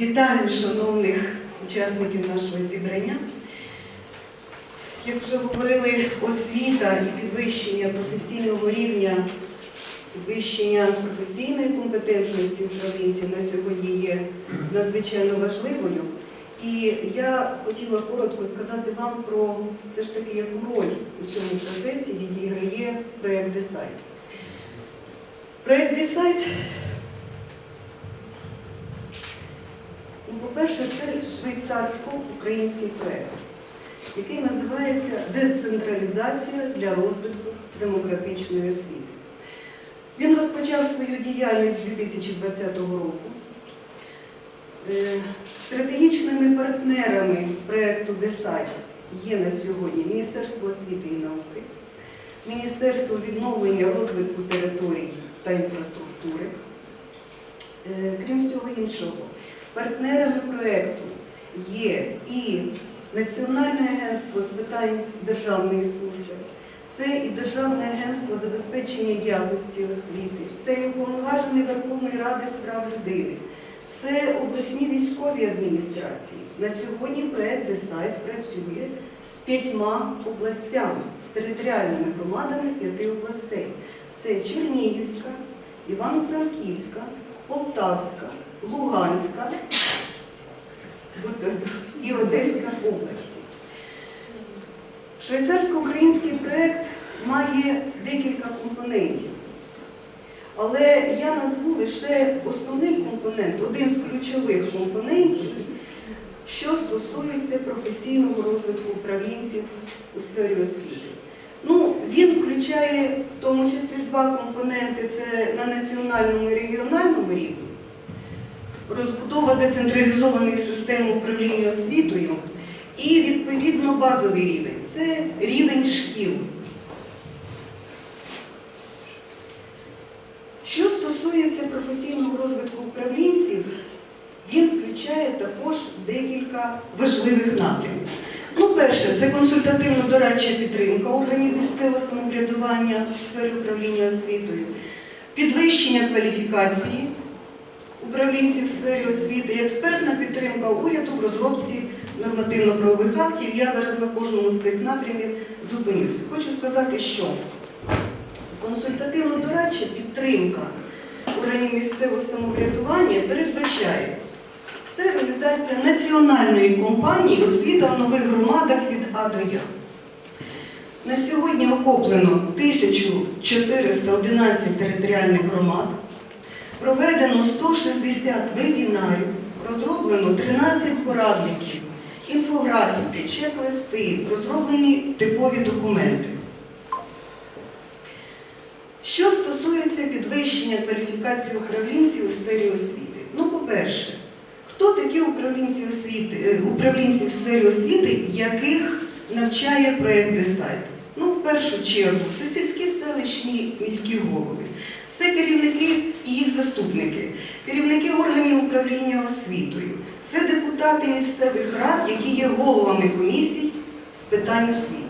Вітаю шановних учасників нашого зібрання. Як вже говорили, освіта і підвищення професійного рівня, підвищення професійної компетентності управлінців на сьогодні є надзвичайно важливою. І я хотіла коротко сказати вам про все ж таки, яку роль у цьому процесі відіграє проєкт Десайт. Проєкт Десайт Ну, По-перше, це швейцарсько-український проєкт, який називається Децентралізація для розвитку демократичної освіти. Він розпочав свою діяльність 2020 року. Е, Стратегічними партнерами проєкту ДЕСАЙТ є на сьогодні Міністерство освіти і науки, Міністерство відновлення розвитку територій та інфраструктури. Е, Крім всього іншого, партнерами проєкту є і Національне агентство з питань державної служби, це і Державне агентство забезпечення якості освіти, це і уповноважений Верховної Ради з прав людини, це обласні військові адміністрації. На сьогодні проєкт Десайт працює з п'ятьма областями, з територіальними громадами п'яти областей. Це Чернігівська, Івано-Франківська, Полтавська, Луганська і Одеська області. Швейцарсько-український проєкт має декілька компонентів. Але я назву лише основний компонент, один з ключових компонентів, що стосується професійного розвитку управлінців у сфері освіти. Ну, він включає в тому числі два компоненти: це на національному і регіональному рівні розбудова децентралізованої системи управління освітою і, відповідно, базовий рівень це рівень шкіл. Що стосується професійного розвитку управлінців, він включає також декілька важливих напрямків. Ну, перше, це консультативно-дорадча підтримка органів місцевого самоврядування в сфері управління освітою, підвищення кваліфікації управлінців в сфері освіти і експертна підтримка уряду в розробці нормативно-правових актів. Я зараз на кожному з цих напрямів зупинюся. Хочу сказати, що консультативно-дорадча підтримка органів місцевого самоврядування передбачає це реалізація національної компанії освіта в нових громадах від А до Я. На сьогодні охоплено 1411 територіальних громад. Проведено 160 вебінарів, розроблено 13 порадників, інфографіки, чек-листи, розроблені типові документи. Що стосується підвищення кваліфікації управлінців у сфері освіти, ну, по-перше, хто такі управлінці освіти, е, управлінці в сфері освіти, яких навчає проєкт Десайт? Ну, в першу чергу, це сільські селищні міські голови. Це керівники і їх заступники, керівники органів управління освітою, це депутати місцевих рад, які є головами комісій з питань освіти.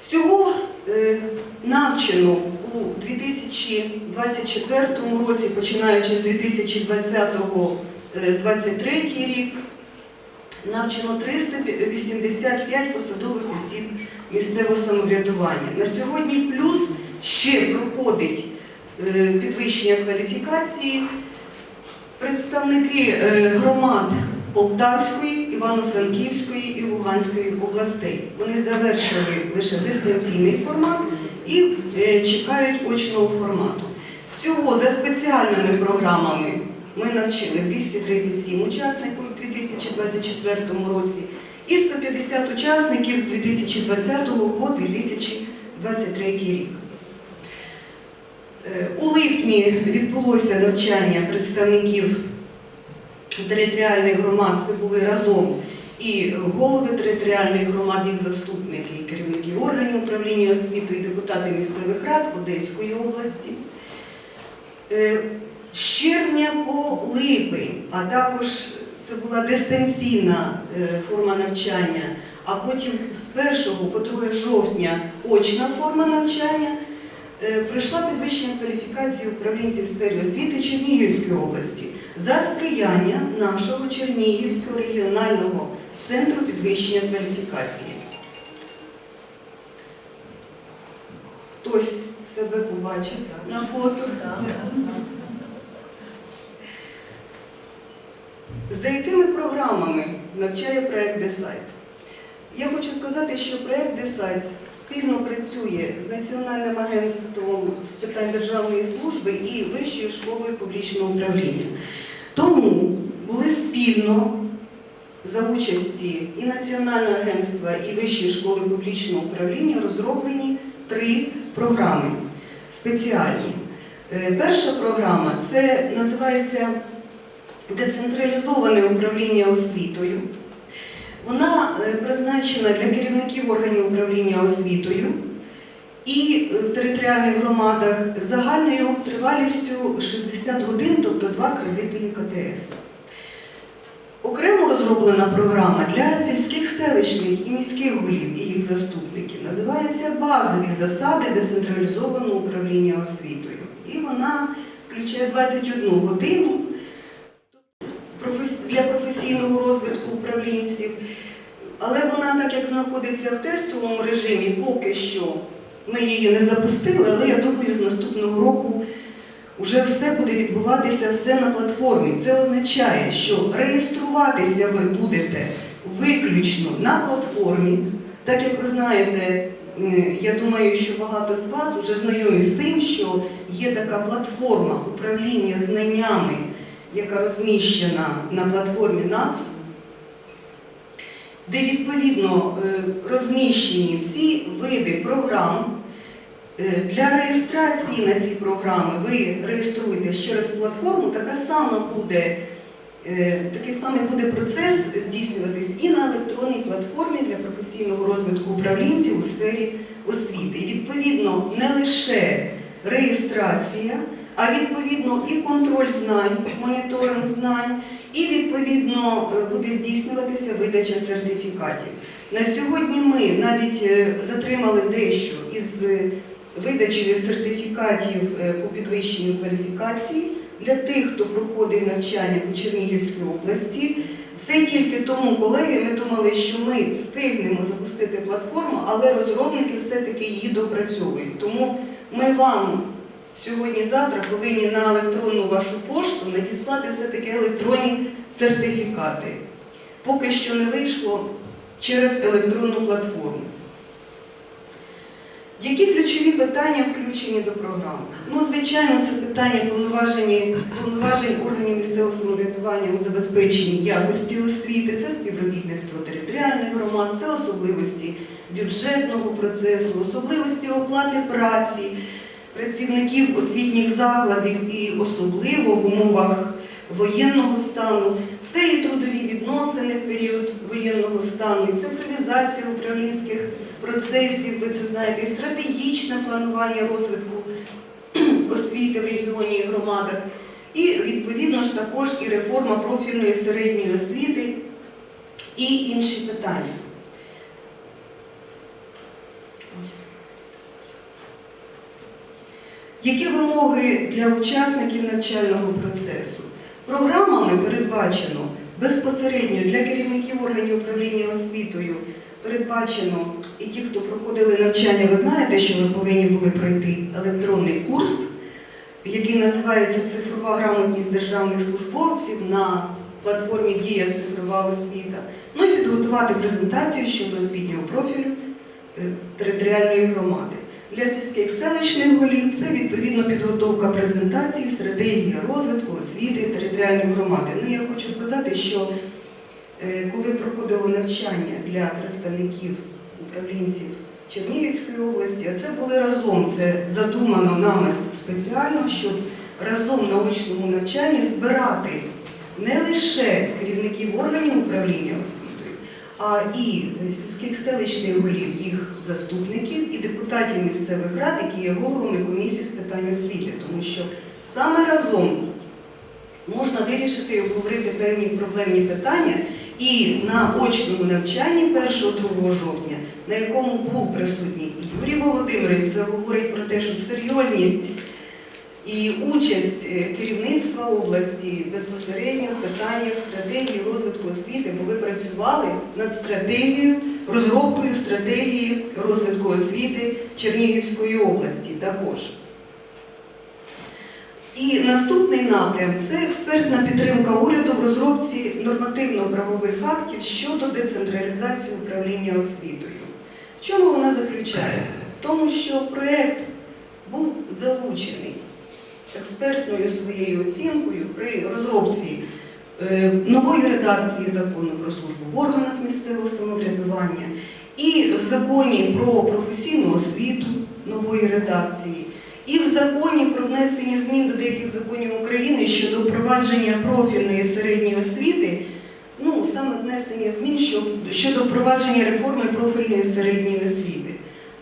Всього е, навчено у 2024 році, починаючи з 2020-2023 рік, навчено 385 посадових осіб місцевого самоврядування. На сьогодні плюс ще проходить е, підвищення кваліфікації представники е, громад Полтавської, Івано-Франківської і Луганської областей. Вони завершили лише дистанційний формат і е, чекають очного формату. Всього за спеціальними програмами ми навчили 237 учасників у 2024 році і 150 учасників з 2020 по 2023 рік. У липні відбулося навчання представників територіальних громад. Це були разом і голови територіальних громад, їх заступники, і керівники органів управління освітою, і депутати місцевих рад Одеської області. Е, З червня по липень, а також це була дистанційна е, форма навчання, а потім з 1 по 2 жовтня очна форма навчання. Е, пройшла підвищення кваліфікації управлінців в сфері освіти Чернігівської області за сприяння нашого Чернігівського регіонального центру підвищення кваліфікації. Хтось себе побачив на фото. За якими програмами навчає проект Десайт? Я хочу сказати, що проект Десайт спільно працює з Національним агентством з питань державної служби і Вищою школою публічного управління. Тому були спільно за участі і Національного агентства, і Вищої школи публічного управління розроблені три програми спеціальні. Е, Перша програма це називається Децентралізоване управління освітою. Вона е, призначена для керівників органів управління освітою і е, в територіальних громадах загальною тривалістю 60 годин, тобто два кредити ІКТС. Окремо розроблена програма для сільських селищних і міських голів і їх заступників називається Базові засади децентралізованого управління освітою. І вона включає 21 годину для професійного розвитку управлінців. Але вона, так як знаходиться в тестовому режимі, поки що ми її не запустили, але я думаю, з наступного року вже все буде відбуватися все на платформі. Це означає, що реєструватися ви будете виключно на платформі. Так як ви знаєте, я думаю, що багато з вас вже знайомі з тим, що є така платформа управління знаннями, яка розміщена на платформі НАЦ, де відповідно е, розміщені всі види програм. Е, Для реєстрації на ці програми ви реєструєтесь через платформу, така сама буде, е, такий самий буде процес здійснюватись і на електронній платформі для професійного розвитку управлінців у сфері освіти. І відповідно не лише реєстрація, а відповідно і контроль знань, моніторинг знань, і відповідно е, буде здійснюватися видача сертифікатів. На сьогодні ми навіть е, затримали дещо із е, видачею сертифікатів по підвищенню кваліфікації для тих, хто проходив навчання у Чернігівській області. Це тільки тому, колеги, ми думали, що ми встигнемо запустити платформу, але розробники все-таки її допрацьовують. Тому ми вам сьогодні-завтра повинні на електронну вашу пошту надіслати все-таки електронні сертифікати. Поки що не вийшло через електронну платформу. Які ключові питання включені до програми? Ну, звичайно, це питання повноважень, органів місцевого самоврядування у забезпеченні якості освіти, це співробітництво територіальних громад, це особливості бюджетного процесу, особливості оплати праці працівників освітніх закладів і особливо в умовах воєнного стану. Це і трудові відносини в період воєнного стану, і цифровізація управлінських процесів, ви це знаєте, і стратегічне планування розвитку освіти в регіоні і громадах, і відповідно ж також і реформа профільної середньої освіти і інші питання. Які вимоги для учасників навчального процесу? Програмами передбачено безпосередньо для керівників органів управління освітою передбачено і ті, хто проходили навчання, ви знаєте, що ви повинні були пройти електронний курс, який називається Цифрова грамотність державних службовців на платформі Дія цифрова освіта. Ну і підготувати презентацію щодо освітнього профілю е, територіальної громади. Для сільських селищних голів це відповідно підготовка презентації, стратегія розвитку освіти територіальної громади. Ну я хочу сказати, що е, коли проходило навчання для представників управлінців Чернігівської області, а це були разом, це задумано нами спеціально, щоб разом на очному навчанні збирати не лише керівників органів управління освітою, а і сільських селищних голів, їх заступників і депутатів місцевих рад, які є головами комісії з питань освіти, тому що саме разом можна вирішити і обговорити певні проблемні питання. І на очному навчанні 1-2 жовтня на якому був присутній і Юрій Володимирович, це говорить про те, що серйозність і участь е, керівництва області безпосередньо в питаннях стратегії розвитку освіти, бо ви працювали над стратегією, розробкою стратегії розвитку освіти Чернігівської області також. І наступний напрям це експертна підтримка уряду в розробці нормативно-правових актів щодо децентралізації управління освітою. В чому вона заключається? В тому, що проєкт був залучений експертною своєю оцінкою при розробці е, нової редакції закону про службу в органах місцевого самоврядування і в законі про професійну освіту нової редакції, і в законі про внесення змін до деяких законів України щодо впровадження профільної середньої освіти, ну саме внесення змін щодо, впровадження реформи профільної середньої освіти.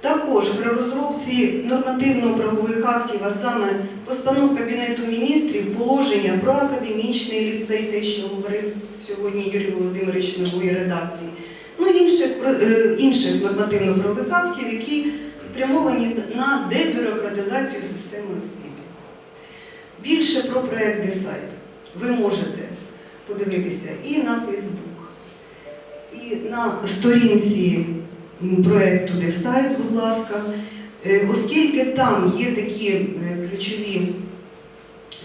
Також при розробці нормативно-правових актів, а саме постанов Кабінету міністрів, положення про академічний ліцей, те, що говорив сьогодні Юрій Володимирович нової редакції, ну інших, е, інших нормативно-правових актів, які спрямовані на дебюрократизацію системи освіти. Більше про проект Десайт ви можете подивитися і на Фейсбук, і на сторінці м, проекту Десайт, будь ласка, Е, оскільки там є такі е, ключові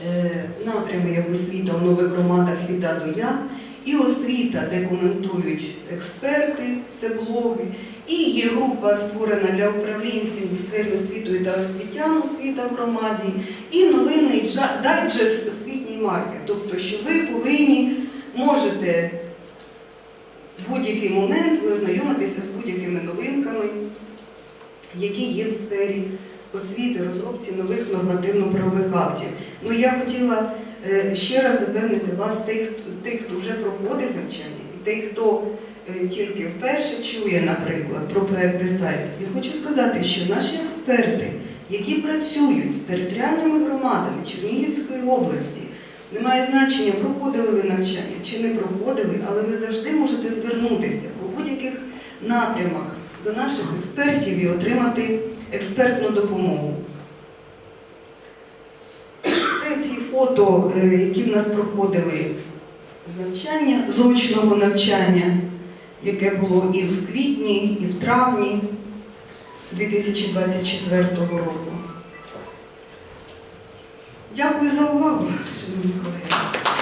е, напрями, як освіта в нових громадах від А до Я, і освіта, де коментують експерти, це блоги, і є група створена для управлінців у сфері освітою та освітян освіта в громаді, і новинний дайджест освітній маркет. Тобто, що ви повинні можете в будь-який момент ви ознайомитися з будь-якими новинками, які є в сфері освіти, розробці нових нормативно-правових актів. Ну я хотіла е, ще раз запевнити вас, тих, тих, хто вже проходив навчання, і тих, хто е, тільки вперше чує, наприклад, про проект Десайт. Я хочу сказати, що наші експерти, які працюють з територіальними громадами Чернігівської області, немає значення, проходили ви навчання чи не проходили, але ви завжди можете звернутися по будь-яких напрямах до наших експертів і отримати експертну допомогу. Це ці фото, е, які в нас проходили з навчання, з очного навчання, яке було і в квітні, і в травні 2024 року. Дякую за увагу, шановні колеги.